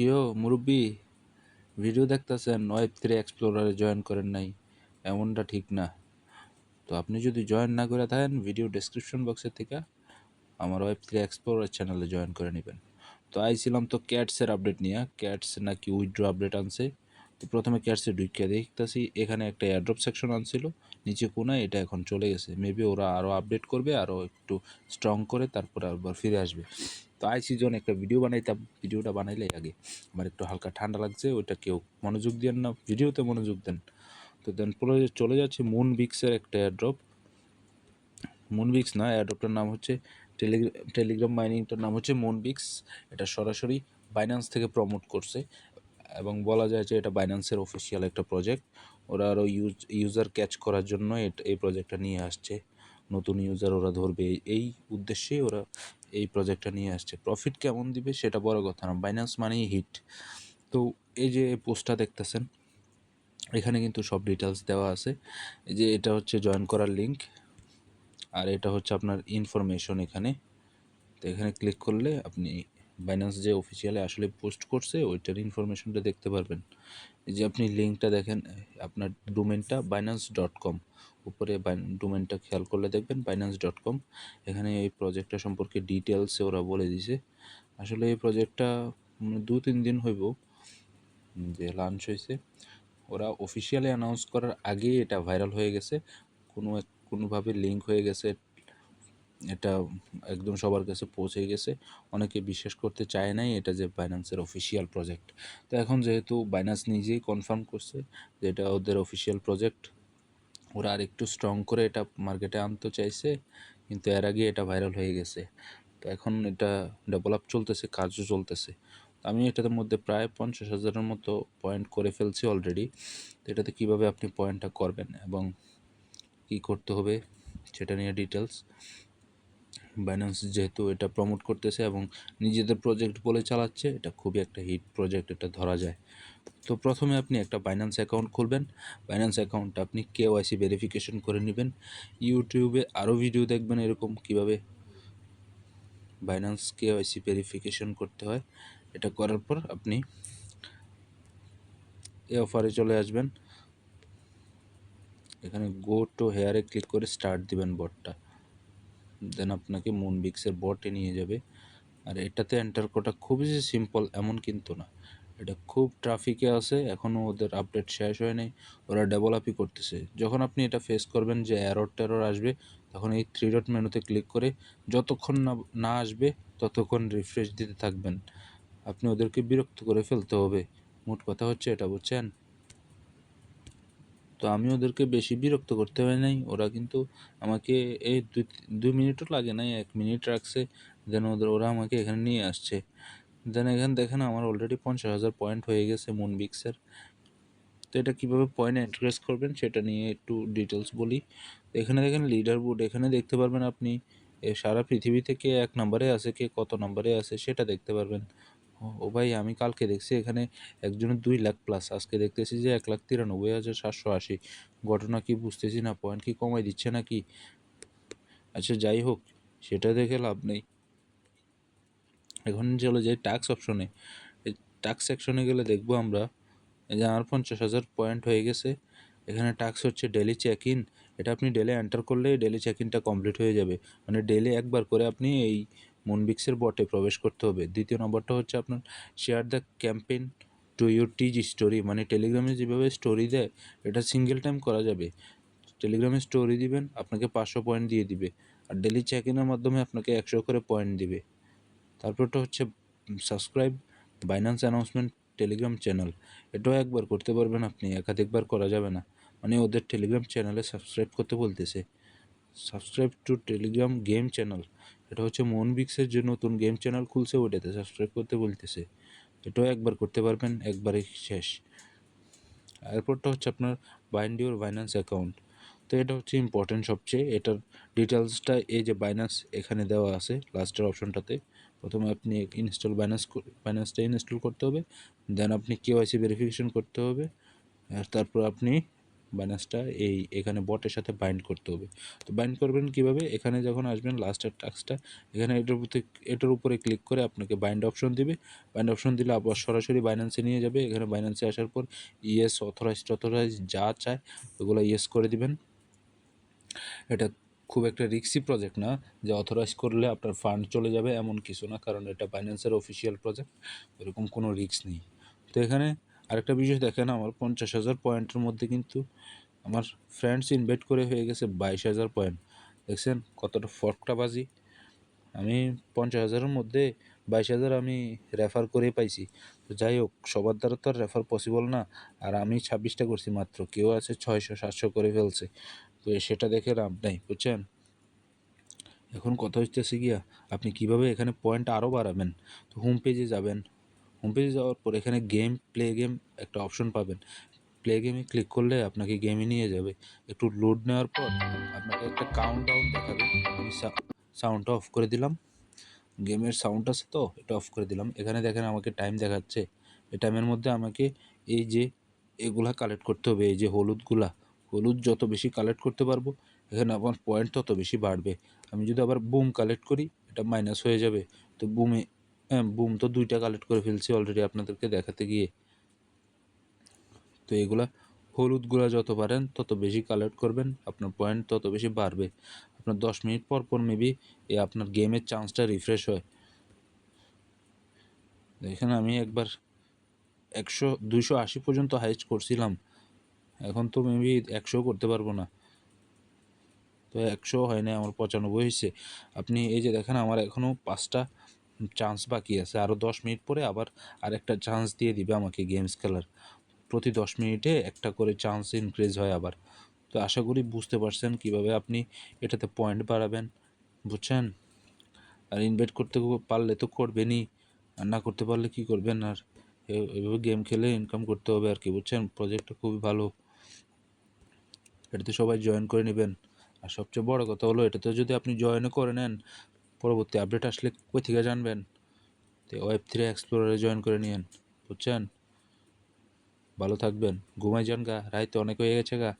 কিও মুরব্বী? ভিডিও দেখতেছেন ওয়েব থ্রি এক্সপ্লোরারে জয়েন করেন নাই। এমনটা ঠিক না। তো আপনি যদি জয়েন না করে থাকেন ভিডিও ডেসক্রিপশন বক্সের থেকে আমার ওয়েব থ্রি এক্সপ্লোরার চ্যানেলে জয়েন করে নেবেন। তো আইছিলাম তো ক্যাটসের আপডেট নিয়ে। ক্যাটস নাকি উইথড্র আপডেট আনছে। তো প্রথমে ক্যাটসে ঢুকিয়ে দেখতেছি, এখানে একটা এয়ারড্রপ সেকশন আনছিল, নিচে কোনায় এটা এখন চলে গেছে। মেবি ওরা আরও আপডেট করবে আরও একটু স্ট্রং করে তারপরে আবার ফিরে আসবে। তো আই সিজন একটা ভিডিও বানাইতাম ভিডিওটা বানাইলে আগে। আমার একটু হালকা ঠান্ডা লাগছে, ওইটা কেউ মনোযোগ দেন না ভিডিওতে মনোযোগ দেন। তো দেন পরে চলে যাচ্ছে মুন বিক্সের একটা এয়ারড্রপ মুনবিক্স না অ্যাডপ্টার নাম হচ্ছে টেলিগ্রাম টেলিগ্রাম মাইনিংটার নাম হচ্ছে মুন মুনবিক্স এটা সরাসরি বাইন্যান্স থেকে প্রমোট করছে। এবং বলা যায় যে এটা বাইন্যান্সের অফিসিয়াল একটা প্রজেক্ট ওরা আরও ইউজ ইউজার ক্যাচ করার জন্য এই প্রজেক্টটা নিয়ে আসছে। নতুন ইউজার ওরা ধরবে। এই উদ্দেশ্যেই ওরা এই প্রজেক্টটা নিয়ে আসছে। প্রফিট কেমন দিবে সেটা বড় কথা না। বাইন্যান্স মানেই হিট তো এই যে পোস্টটা দেখতেছেন, এখানে কিন্তু সব ডিটেলস দেওয়া আছে। এই যে এটা হচ্ছে জয়েন করার লিঙ্ক আর এটা হচ্ছে আপনার ইনফরমেশন এখানে। তো এখানে ক্লিক করলে আপনি বাইন্যান্স যে অফিসিয়ালি আসলে পোস্ট করছে, ওইটার ইনফরমেশনটা দেখতে পারবেন। এই যে আপনি লিঙ্কটা দেখেন, আপনার ডোমেনটা বাইন্যান্স ডট কম উপরে ডোমেনটা খেয়াল করলে দেখবেন বাইন্যান্স ডট কম এখানে এই প্রজেক্টটা সম্পর্কে ডিটেলসে ওরা বলে দিছে। আসলে এই প্রজেক্টটা দু তিন দিন হইব যে লাঞ্চ হয়েছে ওরা অফিসিয়ালি অ্যানাউন্স করার আগেই এটা ভাইরাল হয়ে গেছে। কোনো কোনোভাবে লিঙ্ক হয়ে গেছে এটা একদম সবার কাছে পৌঁছে গেছে। অনেকে বিশ্বাস করতে চায় নাই এটা যে বাইন্যান্সের অফিসিয়াল প্রজেক্ট তো এখন যেহেতু বাইন্যান্স নিজেই কনফার্ম করছে যে এটা ওদের অফিসিয়াল প্রজেক্ট ওরা আর একটু স্ট্রং করে এটা মার্কেটে আনতে চাইছে, কিন্তু এর আগে এটা ভাইরাল হয়ে গেছে। তো এখন এটা ডেভেলপ চলতেছে কাজও চলতেছে। আমি এটার মধ্যে প্রায় পঞ্চাশ হাজারের মতো পয়েন্ট করে ফেলছি অলরেডি তো এটাতে কীভাবে আপনি পয়েন্টটা করবেন এবং কি করতে হবে সেটা নিয়ে ডিটেলস বাইন্যান্স যেহেতু এটা প্রমোট করতেছে এবং নিজেদের প্রজেক্ট বলে চালাচ্ছে, এটা খুবই একটা হিট প্রজেক্ট এটা ধরা যায়। তো প্রথমে আপনি একটা বাইন্যান্স অ্যাকাউন্ট খুলবেন। বাইন্যান্স অ্যাকাউন্টটা আপনি কেওয়াইসি ভেরিফিকেশন করে নেবেন। ইউটিউবে আরও ভিডিও দেখবেন এরকম কীভাবে বাইন্যান্স কেওয়াইসি ভেরিফিকেশন করতে হয়। এটা করার পর আপনি এ অফারে চলে আসবেন। এখানে গো টু হেয়ারে ক্লিক করে স্টার্ট দিবেন বটটা দেন আপনাকে মুনবিক্সের বটে নিয়ে যাবে। আর এটাতে এন্টার করাটা খুবই যে সিম্পল এমন কিন্তু না। এটা খুব ট্রাফিকে আছে এখনও ওদের আপডেট শেষ হয় নাই, ওরা ডেভেলপই করতেছে। যখন আপনি এটা ফেস করবেন যে অ্যারোর ট্যারোর আসবে, তখন এই থ্রি ডট মেনুতে ক্লিক করে যতক্ষণ না না আসবে, ততক্ষণ রিফ্রেশ দিতে থাকবেন। আপনি ওদেরকে বিরক্ত করে ফেলতে হবে। মোট কথা হচ্ছে এটা বুঝছেন? তো আমি ওদেরকে বেশি বিরক্ত করতে হয় নাই। ওরা কিন্তু আমাকে এই দুই দুই মিনিটও লাগে নাই, এক মিনিট রাখছে। দেন ওদের, ওরা আমাকে এখানে নিয়ে আসছে। দেন এখানে দেখেন আমার অলরেডি পঞ্চাশ হাজার পয়েন্ট হয়ে গেছে মুনবিক্সের তো এটা কীভাবে পয়েন্ট এন্ট্রেস করবেন সেটা নিয়ে একটু ডিটেলস বলি। এখানে দেখেন লিডার বোর্ড এখানে দেখতে পারবেন আপনি সারা পৃথিবী থেকে এক নম্বরে আছে কে, কত নম্বরে আছে সেটা দেখতে পারবেন। ও ভাই, আমি কালকে দেখছি এখানে একজনের দুই লাখ প্লাস আজকে দেখতেছি যে এক লাখ তিরানব্বই হাজার সাতশো আশি। ঘটনা কি বুঝতেছি না? পয়েন্ট কি কমাই দিচ্ছে নাকি? আচ্ছা যাই হোক, সেটা দেখে লাভ নেই। এখন চলে যাই টাক্স অপশনে টাক্স সেকশনে গেলে দেখব আমরা। যে আমার পঞ্চাশ হাজার পয়েন্ট হয়ে গেছে। এখানে টাক্স হচ্ছে ডেলি চেক ইন এটা আপনি ডেলি এন্টার করলেই ডেলি চেক ইনটা কমপ্লিট হয়ে যাবে। মানে ডেলি একবার করে আপনি এই মুনবিক্সের বটে প্রবেশ করতে হবে। দ্বিতীয় নম্বরটা হচ্ছে আপনার share the campaign to your tease story মানে টেলিগ্রামে যেভাবে স্টোরি দেয়, এটা সিঙ্গেল টাইম করা যাবে। টেলিগ্রামে স্টোরি দিবেন, আপনাকে পাঁচশো পয়েন্ট দিয়ে দিবে। আর ডেলি চেক ইনের মাধ্যমে আপনাকে একশো করে পয়েন্ট দিবে। তারপরটা হচ্ছে subscribe Binance announcement Telegram channel এটাও একবার করতে পারবেন আপনি, একাধিকবার করা যাবে না। মানে ওদের টেলিগ্রাম চ্যানেলে সাবস্ক্রাইব করতে বলতেছে। Subscribe to Telegram game channel এটা হচ্ছে মনবিক্সের যে নতুন গেম চ্যানেল খুলছে, ওইটাতে সাবস্ক্রাইব করতে বলতেছে। এটাও একবার করতে পারবেন একবারে শেষ। এরপরটা হচ্ছে আপনার বাইন্ড ইউর বাইন্যান্স অ্যাকাউন্ট তো এটা হচ্ছে ইম্পর্টেন্ট সবচেয়ে। এটার ডিটেলসটা এই যে বাইন্যান্স এখানে দেওয়া আছে লাস্টের অপশনটাতে প্রথমে আপনি ইনস্টল বাইন্যান্স বাইন্যান্সটা ইনস্টল করতে হবে। দেন আপনি কেওয়াইসি ভেরিফিকেশন করতে হবে। তারপর আপনি বাইন্যান্সটা এই এখানে বটের সাথে বাইন্ড করতে হবে। তো বাইন্ড করবেন কীভাবে? এখানে যখন আসবেন লাস্টের টাস্কটা এখানে এটার উপরে এটার উপরে ক্লিক করে আপনাকে বাইন্ড অপশন দিবে। বাইন্ড অপশন দিলে আবার সরাসরি বাইন্যান্সে নিয়ে যাবে। এখানে বাইন্যান্সে আসার পর ইয়েস অথরাইজ অথরাইজ যা চায়, ওগুলো ইয়েস করে দিবেন। এটা খুব একটা রিক্সি প্রজেক্ট না যে অথরাইজ করলে আপনার ফান্ড চলে যাবে, এমন কিছু না, কারণ এটা বাইন্যান্সের অফিসিয়াল প্রজেক্ট এরকম কোনো রিস্ক নেই। তো এখানে আরেকটা বিষয় দেখেন আমার, পঞ্চাশ হাজার পয়েন্টের মধ্যে কিন্তু আমার ফ্রেন্ডস ইনভাইট করে হয়ে গেছে বাইশ হাজার পয়েন্ট দেখছেন কতটা ফটকা বাজি। আমি পঞ্চাশ হাজারের মধ্যে বাইশ হাজার আমি রেফার করে পাইছি। তো যাই হোক, সবার দ্বারা তো আর রেফার পসিবল না। আর আমি ছাব্বিশটা করছি মাত্র, কেউ আছে ছয়শো, সাতশো করে ফেলছে। তো সেটা দেখে লাভ নাই, বুঝছেন? এখন কথা হচ্ছে গিয়া, আপনি কীভাবে এখানে পয়েন্ট আরও বাড়াবেন? তো হোম পেজে যাবেন হোম পেজে যাওয়ার পর এখানে গেম প্লে গেম একটা অপশন পাবেন। প্লে গেমে ক্লিক করলে আপনাকে গেমে নিয়ে যাবে। একটু লোড নেওয়ার পর আপনাকে একটা কাউন্ট ডাউন দেখাবে। আমি সাউন্ডটা অফ করে দিলাম। গেমের সাউন্ড আছে তো, এটা অফ করে দিলাম। এখানে দেখেন আমাকে টাইম দেখাচ্ছে। এই টাইমের মধ্যে আমাকে এই যে এগুলা কালেক্ট করতে হবে, এই যে হলুদগুলা। হলুদ যত বেশি কালেক্ট করতে পারব, এখানে আমার পয়েন্ট তত বেশি বাড়বে। আমি যদি আবার বুম কালেক্ট করি, এটা মাইনাস হয়ে যাবে। তো বুমে হ্যাঁ বুম তো দুইটা কালেক্ট করে ফেলছি অলরেডি আপনাদেরকে দেখাতে গিয়ে। তো এগুলা হলুদগুলা যত পারেন, তত বেশি কালেক্ট করবেন, আপনার পয়েন্ট তত বেশি বাড়বে। আপনার দশ মিনিট পর পর মেবি এ আপনার গেমের চান্সটা রিফ্রেশ হয়। দেখেন আমি একবার একশো, দুইশো আশি পর্যন্ত হাইস্ট করছিলাম। এখন তো মেবি একশো করতে পারব না। তো একশো হয় না আমার পঁচানব্বই হয়েছে আপনি এই যে দেখেন, আমার এখনও পাঁচটা চান্স বাকি আছে। আরও দশ মিনিট পরে আবার আরেকটা চান্স দিয়ে দিবে আমাকে গেমস খেলার। প্রতি দশ মিনিটে একটা করে চান্স ইনক্রিজ হয় আবার। তো আশা করি বুঝতে পারছেন কীভাবে আপনি এটাতে পয়েন্ট বাড়াবেন। বুঝছেন? আর ইনভাইট করতে পারলে তো করবেনই। আর না করতে পারলে কি করবেন? আর এভাবে গেম খেলে ইনকাম করতে হবে আর কি, বুঝছেন? প্রজেক্টটা খুবই ভালো। এটাতে সবাই জয়েন করে নেবেন। আর সবচেয়ে বড় কথা হলো এটাতে যদি আপনি জয়েনও করে নেন পরবর্তী আপডেট আসলে কই থেকে জানবেন? তো ওয়েব থ্রি এক্সপ্লোরারে জয়েন করে নিয়েন, বুঝছেন? ভালো থাকবেন, ঘুমাই যান গা রায় তো অনেক হয়ে গেছে গা।